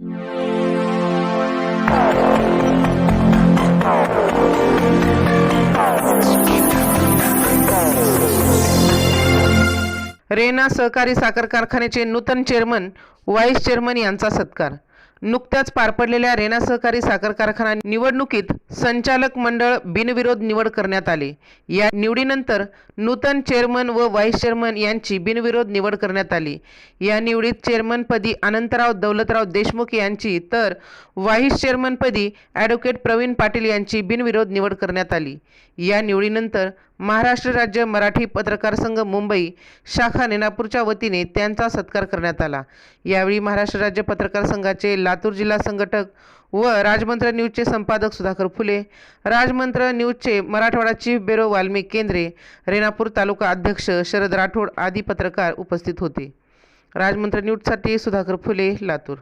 रेना सहकारी साखर कारखान्याचे नूतन चेअरमन व्हाईस चेअरमन यांचा सत्कार. नुकत्याच पार पडलेल्या रेना सहकारी साखर कारखाना निवडणुकीत संचालक मंडळ बिनविरोध निवड करण्यात आले. या निवडीनंतर नूतन चेअरमन व व्हाईस चेअरमन यांची बिनविरोध निवड करण्यात आली. या निवडीत चेअरमनपदी अनंतराव दौलतराव देशमुख यांची तर व्हाईस चेअरमनपदी ॲडव्होकेट प्रवीण पाटील यांची बिनविरोध निवड करण्यात आली. या निवडीनंतर महाराष्ट्र राज्य मराठी पत्रकार संघ मुंबई शाखा नेनापूरच्या वतीने त्यांचा सत्कार करण्यात आला. यावेळी महाराष्ट्र राज्य पत्रकार संघाचे लातूर जिल्हा संघटक व राजमंत्र न्यूजचे संपादक सुधाकर फुले राजमंत्र न्यूजचे मराठवाडा चीफ ब्युरो वाल्मिक केंद्रे रेणापूर तालुका अध्यक्ष शरद राठोड आदी पत्रकार उपस्थित होते. राजमंत्र न्यूजसाठी सुधाकर फुले लातूर.